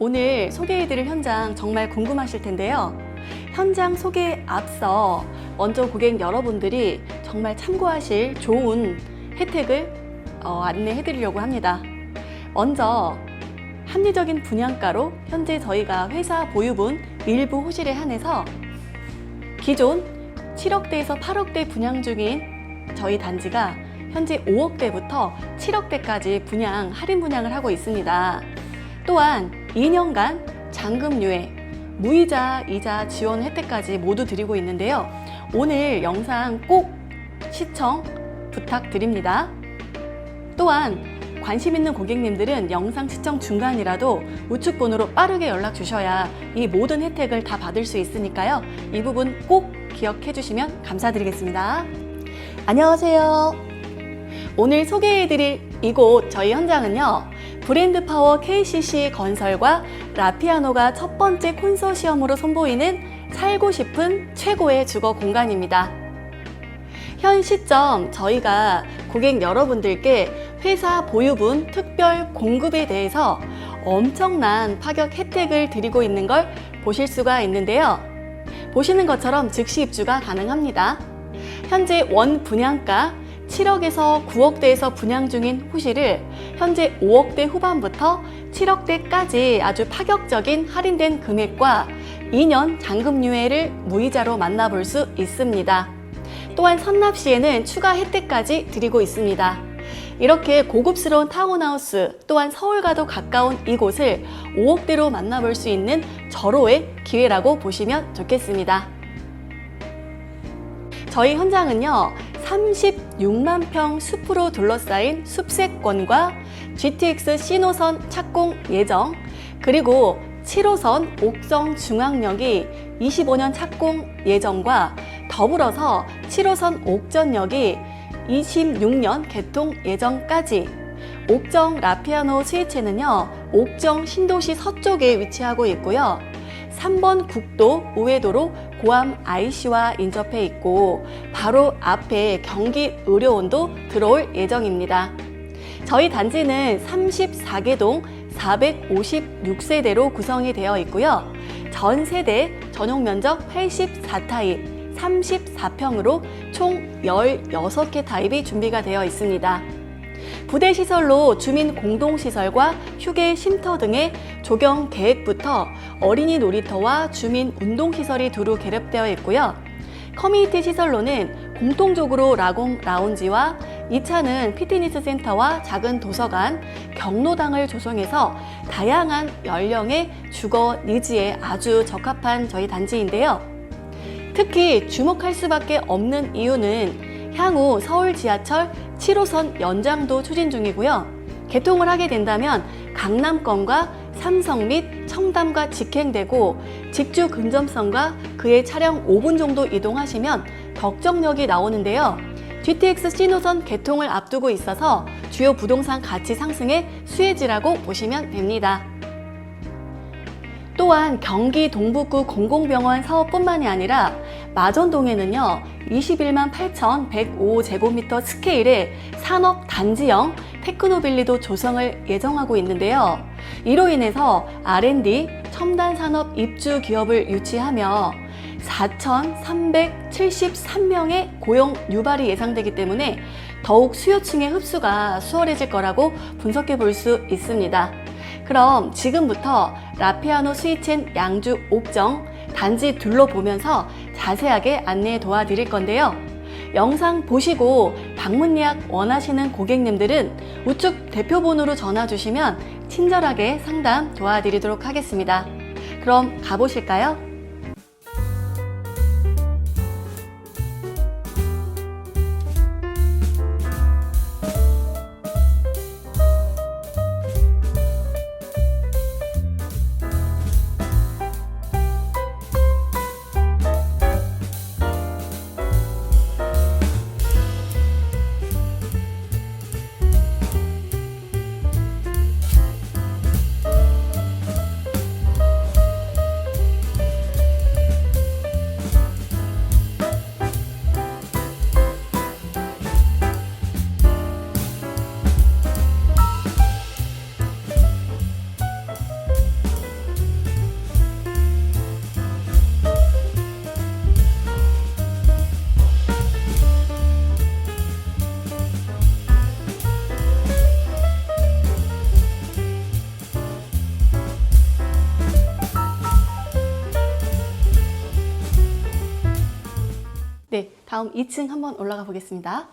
네, 오늘 소개해드릴 현장 정말 궁금하실 텐데요. 현장 소개에 앞서 먼저 고객 여러분들이 정말 참고하실 좋은 혜택을 어, 안내해드리려고 합니다. 먼저 합리적인 분양가로 현재 저희가 회사 보유분 일부 호실에 한해서 기존 7억대에서 8억대 분양 중인 저희 단지가 현재 5억대부터 7억대까지 분양, 할인 분양을 하고 있습니다. 또한 2년간 잔금 유예, 무이자, 이자 지원 혜택까지 모두 드리고 있는데요. 오늘 영상 꼭 시청 부탁드립니다. 또한 관심 있는 고객님들은 영상 시청 중간이라도 우측 번호로 빠르게 연락 주셔야 이 모든 혜택을 다 받을 수 있으니까요. 이 부분 꼭 기억해 주시면 감사드리겠습니다. 안녕하세요. 오늘 소개해 드릴 이곳 저희 현장은요. 브랜드 파워 KCC 건설과 라피아노가 첫 번째 콘소시엄으로 선보이는 살고 싶은 최고의 주거 공간입니다. 현 시점 저희가 고객 여러분들께 회사 보유분 특별 공급에 대해서 엄청난 파격 혜택을 드리고 있는 걸 보실 수가 있는데요. 보시는 것처럼 즉시 입주가 가능합니다. 현재 원 분양가 7억에서 9억대에서 분양 중인 호실을 현재 5억대 후반부터 7억대까지 아주 파격적인 할인된 금액과 2년 잔금 유예를 무이자로 만나볼 수 있습니다. 또한 선납 시에는 추가 혜택까지 드리고 있습니다. 이렇게 고급스러운 타운하우스 또한 서울과도 가까운 이곳을 5억대로 만나볼 수 있는 절호의 기회라고 보시면 좋겠습니다. 저희 현장은요, 36만 평 숲으로 둘러싸인 숲세권과 GTX 신호선 착공 예정, 그리고 7호선 옥성 중앙역이 25년 착공 예정과 더불어서 7호선 옥전역이 26년 개통 예정까지 옥정 라피아노 스위치는요, 옥정 신도시 서쪽에 위치하고 있고요. 3번 국도 우회도로 고암 IC와 인접해 있고 바로 앞에 경기 의료원도 들어올 예정입니다. 저희 단지는 34개 동 456세대로 구성이 되어 있고요. 전 세대 전용 면적 84타입 34평으로 총 16개 타입이 준비가 되어 있습니다. 부대 시설로 주민 공동 시설과 휴게 쉼터 등의 조경 계획부터 어린이 놀이터와 주민 운동 시설이 두루 계획되어 있고요. 커뮤니티 시설로는 공통적으로 라공 라운지와 2차는 피트니스 센터와 작은 도서관, 경로당을 조성해서 다양한 연령의 주거 니즈에 아주 적합한 저희 단지인데요. 특히 주목할 수밖에 없는 이유는 향후 서울 지하철 7호선 연장도 추진 중이고요. 개통을 하게 된다면 강남권과 삼성 및 청담과 직행되고 직주 근접성과 그의 차량 5분 정도 이동하시면 덕정역이 나오는데요. GTX 신호선 개통을 앞두고 있어서 주요 부동산 가치 상승의 수혜지라고 보시면 됩니다. 또한 경기 동북구 공공병원 사업뿐만이 아니라 마전동에는요 21만 8,105 제곱미터 스케일의 산업 단지형 테크노빌리도 조성을 예정하고 있는데요. 이로 인해서 R&D 첨단 산업 입주 기업을 유치하며 4,373명의 고용 유발이 예상되기 때문에 더욱 수요층의 흡수가 수월해질 거라고 분석해 볼 수 있습니다. 그럼 지금부터 라피아노 스위첸 양주 옥정 단지 둘러보면서 자세하게 안내 도와드릴 건데요. 영상 보시고 방문 예약 원하시는 고객님들은 우측 대표번호로 전화 주시면 친절하게 상담 도와드리도록 하겠습니다. 그럼 가보실까요? 다음 2층 한번 올라가 보겠습니다.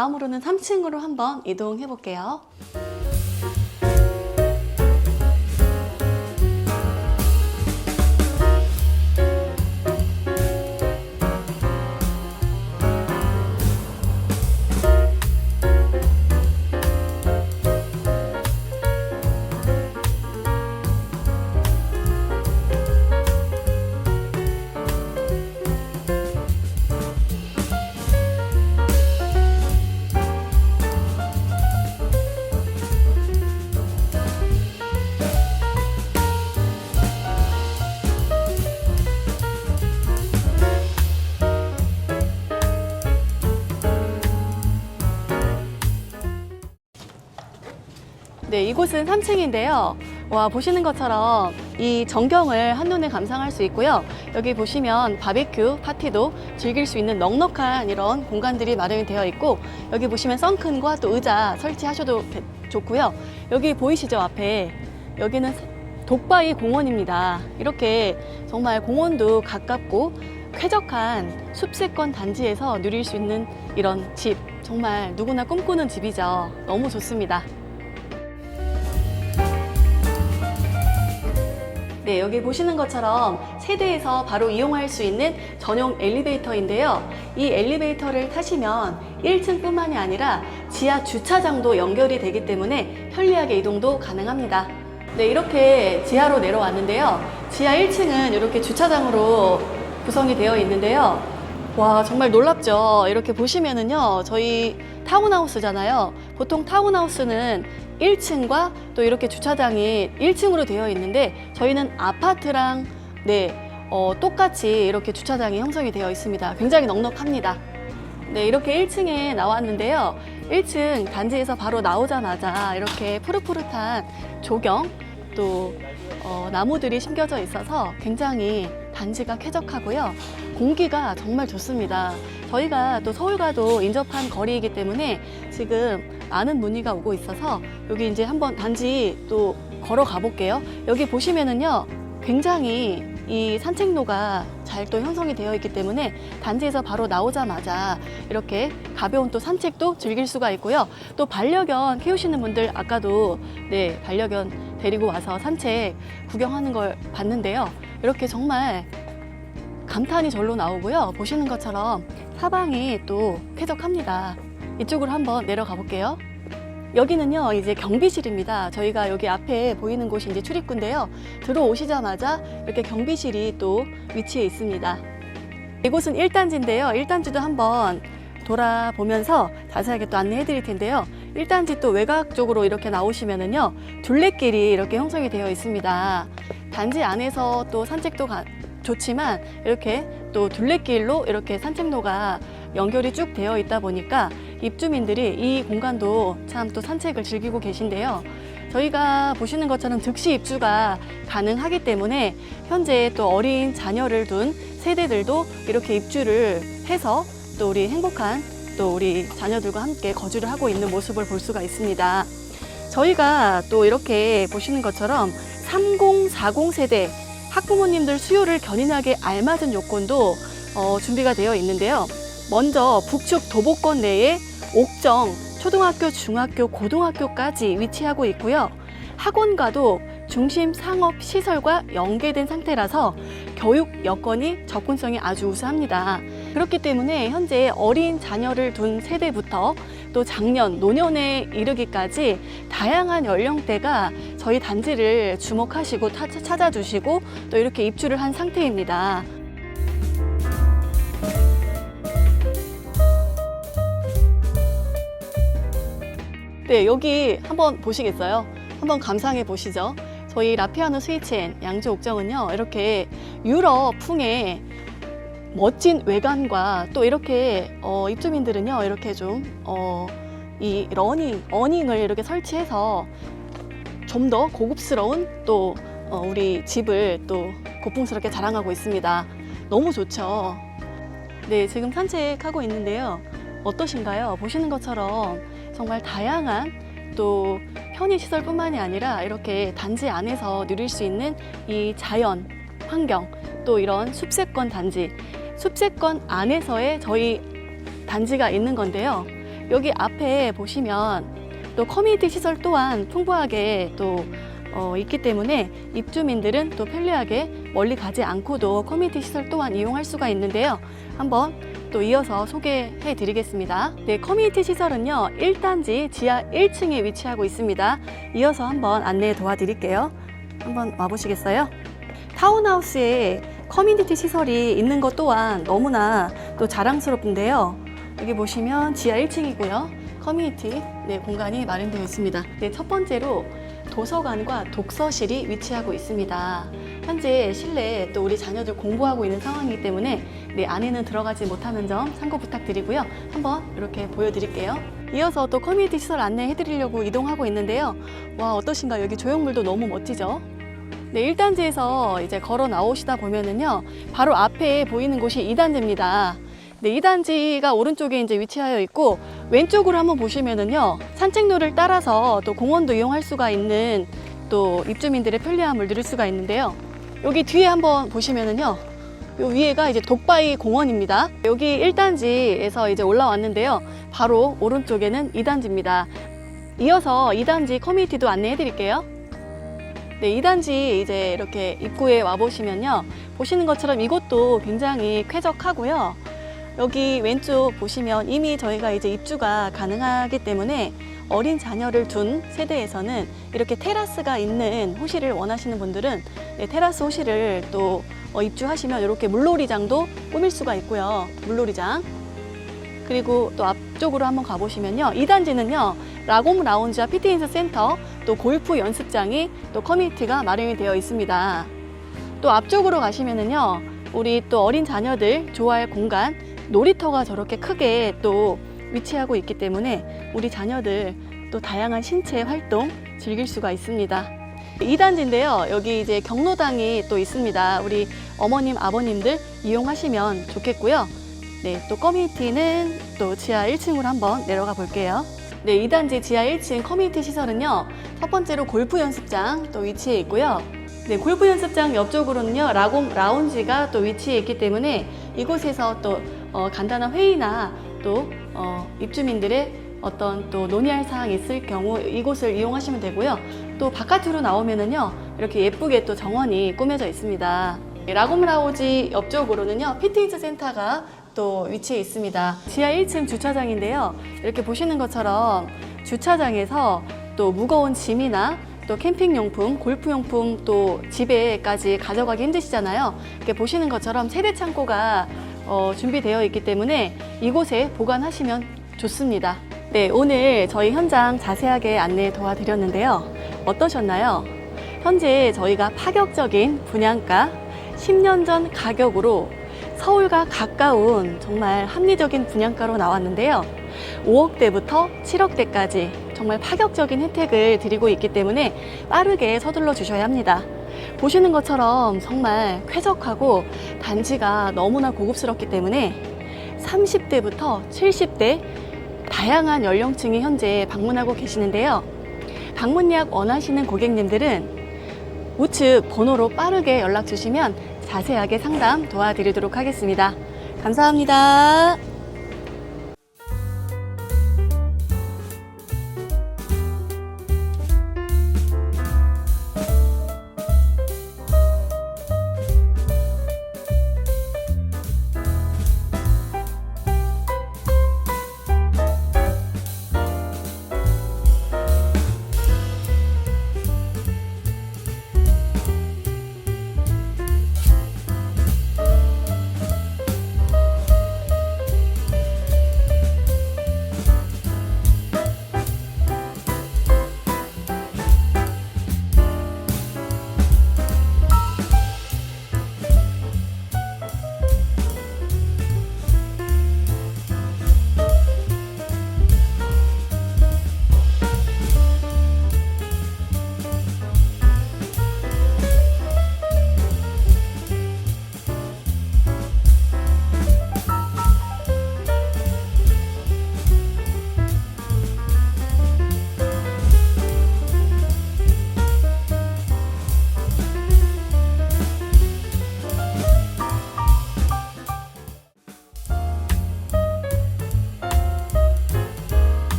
다음으로는 3층으로 한번 이동해 볼게요. 네, 이곳은 3층인데요. 와, 보시는 것처럼 이 전경을 한눈에 감상할 수 있고요. 여기 보시면 바베큐, 파티도 즐길 수 있는 넉넉한 이런 공간들이 마련이 되어 있고, 여기 보시면 썬큰과 또 의자 설치하셔도 되- 좋고요. 여기 보이시죠, 앞에. 여기는 독바이 공원입니다. 이렇게 정말 공원도 가깝고 쾌적한 숲세권 단지에서 누릴 수 있는 이런 집. 정말 누구나 꿈꾸는 집이죠. 너무 좋습니다. 네, 여기 보시는 것처럼 세대에서 바로 이용할 수 있는 전용 엘리베이터인데요. 이 엘리베이터를 타시면 1층뿐만이 아니라 지하 주차장도 연결이 되기 때문에 편리하게 이동도 가능합니다. 네, 이렇게 지하로 내려왔는데요. 지하 1층은 이렇게 주차장으로 구성이 되어 있는데요. 와, 정말 놀랍죠? 이렇게 보시면은요, 저희 타운하우스잖아요. 보통 타운하우스는 1층과 또 이렇게 주차장이 1층으로 되어 있는데 저희는 아파트랑 네, 어, 똑같이 이렇게 주차장이 형성이 되어 있습니다. 굉장히 넉넉합니다. 네, 이렇게 1층에 나왔는데요. 1층 단지에서 바로 나오자마자 이렇게 푸릇푸릇한 조경 또 어, 나무들이 심겨져 있어서 굉장히 단지가 쾌적하고요. 공기가 정말 좋습니다. 저희가 또 서울과도 인접한 거리이기 때문에 지금 많은 문의가 오고 있어서 여기 이제 한번 단지 또 걸어가 볼게요. 여기 보시면은요. 굉장히 이 산책로가 잘 또 형성이 되어 있기 때문에 단지에서 바로 나오자마자 이렇게 가벼운 또 산책도 즐길 수가 있고요. 또 반려견 키우시는 분들 아까도 네, 반려견 데리고 와서 산책 구경하는 걸 봤는데요. 이렇게 정말 감탄이 절로 나오고요. 보시는 것처럼 사방이 또 쾌적합니다. 이쪽으로 한번 내려가 볼게요. 여기는요, 이제 경비실입니다. 저희가 여기 앞에 보이는 곳이 이제 출입구인데요. 들어오시자마자 이렇게 경비실이 또 위치해 있습니다. 이곳은 1단지인데요. 1단지도 한번 돌아보면서 자세하게 또 안내해 드릴 텐데요. 1단지 또 외곽 쪽으로 이렇게 나오시면은요, 둘레길이 이렇게 형성이 되어 있습니다. 단지 안에서 또 산책도 가- 좋지만 이렇게 또 둘레길로 이렇게 산책로가 연결이 쭉 되어 있다 보니까 입주민들이 이 공간도 참 또 산책을 즐기고 계신데요. 저희가 보시는 것처럼 즉시 입주가 가능하기 때문에 현재 또 어린 자녀를 둔 세대들도 이렇게 입주를 해서 또 우리 행복한 또 우리 자녀들과 함께 거주를 하고 있는 모습을 볼 수가 있습니다. 저희가 또 이렇게 보시는 것처럼 30, 40 세대 학부모님들 수요를 견인하게 알맞은 요건도 어, 준비가 되어 있는데요. 먼저 북측 도보권 내에 옥정, 초등학교, 중학교, 고등학교까지 위치하고 있고요. 학원과도 중심 상업 시설과 연계된 상태라서 교육 여건이 접근성이 아주 우수합니다. 그렇기 때문에 현재 어린 자녀를 둔 세대부터 또 작년, 노년에 이르기까지 다양한 연령대가 저희 단지를 주목하시고 타- 찾아주시고 또 이렇게 입주를 한 상태입니다. 네, 여기 한번 보시겠어요? 한번 감상해 보시죠. 저희 라피아노 스위치엔 양주 옥정은요, 이렇게 유럽 풍의 멋진 외관과 또 이렇게 어, 입주민들은요, 이렇게 좀, 어, 이 러닝, 어닝을 이렇게 설치해서 좀 더 고급스러운 또 어, 우리 집을 또 고풍스럽게 자랑하고 있습니다. 너무 좋죠. 네, 지금 산책하고 있는데요. 어떠신가요? 보시는 것처럼 정말 다양한 또 편의시설뿐만이 아니라 이렇게 단지 안에서 누릴 수 있는 이 자연, 환경, 또 이런 숲세권 단지, 숲세권 안에서의 저희 단지가 있는 건데요. 여기 앞에 보시면 또 커뮤니티 시설 또한 풍부하게 또 어, 있기 때문에 입주민들은 또 편리하게 멀리 가지 않고도 커뮤니티 시설 또한 이용할 수가 있는데요. 한번 또 이어서 소개해 드리겠습니다. 네, 커뮤니티 시설은요, 1단지 지하 1층에 위치하고 있습니다. 이어서 한번 안내 도와드릴게요. 한번 와보시겠어요? 타운하우스에 커뮤니티 시설이 있는 것 또한 너무나 또 자랑스럽은데요. 여기 보시면 지하 1층이고요. 커뮤니티 네, 공간이 마련되어 있습니다. 네, 첫 번째로 도서관과 독서실이 위치하고 있습니다. 현재 실내에 또 우리 자녀들 공부하고 있는 상황이기 때문에 네, 안에는 들어가지 못하는 점 참고 부탁드리고요. 한번 이렇게 보여드릴게요. 이어서 또 커뮤니티 시설 안내해 드리려고 이동하고 있는데요. 와, 어떠신가요? 여기 조형물도 너무 멋지죠? 네, 1단지에서 이제 걸어 나오시다 보면은요, 바로 앞에 보이는 곳이 2단지입니다. 네, 2단지가 오른쪽에 이제 위치하여 있고, 왼쪽으로 한번 보시면은요, 산책로를 따라서 또 공원도 이용할 수가 있는 또 입주민들의 편리함을 누릴 수가 있는데요. 여기 뒤에 한번 보시면은요, 요 위에가 이제 독바이 공원입니다. 여기 1단지에서 이제 올라왔는데요. 바로 오른쪽에는 2단지입니다. 이어서 2단지 커뮤니티도 안내해 드릴게요. 네, 2단지 이제 이렇게 입구에 와 보시면요. 보시는 것처럼 이곳도 굉장히 쾌적하고요. 여기 왼쪽 보시면 이미 저희가 이제 입주가 가능하기 때문에 어린 자녀를 둔 세대에서는 이렇게 테라스가 있는 호실을 원하시는 분들은 네, 테라스 호실을 또 어, 입주하시면 이렇게 물놀이장도 꾸밀 수가 있고요. 물놀이장. 그리고 또 앞쪽으로 한번 가보시면요. 2단지는요. 라곰 라운지와 피트니스 센터, 또 골프 연습장이 또 커뮤니티가 마련이 되어 있습니다. 또 앞쪽으로 가시면은요. 우리 또 어린 자녀들 좋아할 공간, 놀이터가 저렇게 크게 또 위치하고 있기 때문에 우리 자녀들 또 다양한 신체 활동 즐길 수가 있습니다. 2단지인데요. 여기 이제 경로당이 또 있습니다. 우리 어머님, 아버님들 이용하시면 좋겠고요. 네, 또 커뮤니티는 또 지하 1층으로 한번 내려가 볼게요. 네, 2단지 지하 1층 커뮤니티 시설은요. 첫 번째로 골프 연습장 또 위치해 있고요. 네, 골프 연습장 옆쪽으로는요. 라곰 라운지가 또 위치해 있기 때문에 이곳에서 또 어, 간단한 회의나 또 어, 입주민들의 어떤 또 논의할 사항이 있을 경우 이곳을 이용하시면 되고요. 또 바깥으로 나오면은요. 이렇게 예쁘게 또 정원이 꾸며져 있습니다. 라곰 라우지 옆쪽으로는요. 피트니스 센터가 또 위치해 있습니다. 지하 1층 주차장인데요. 이렇게 보시는 것처럼 주차장에서 또 무거운 짐이나 또 캠핑용품, 골프용품 또 집에까지 가져가기 힘드시잖아요. 이렇게 보시는 것처럼 세대 창고가 어, 준비되어 있기 때문에 이곳에 보관하시면 좋습니다. 네, 오늘 저희 현장 자세하게 안내 도와드렸는데요. 어떠셨나요? 현재 저희가 파격적인 분양가 10년 전 가격으로 서울과 가까운 정말 합리적인 분양가로 나왔는데요. 5억대부터 7억대까지 정말 파격적인 혜택을 드리고 있기 때문에 빠르게 서둘러 주셔야 합니다. 보시는 것처럼 정말 쾌적하고 단지가 너무나 고급스럽기 때문에 30대부터 70대 다양한 연령층이 현재 방문하고 계시는데요. 방문 예약 원하시는 고객님들은 우측 번호로 빠르게 연락 주시면 자세하게 상담 도와드리도록 하겠습니다. 감사합니다.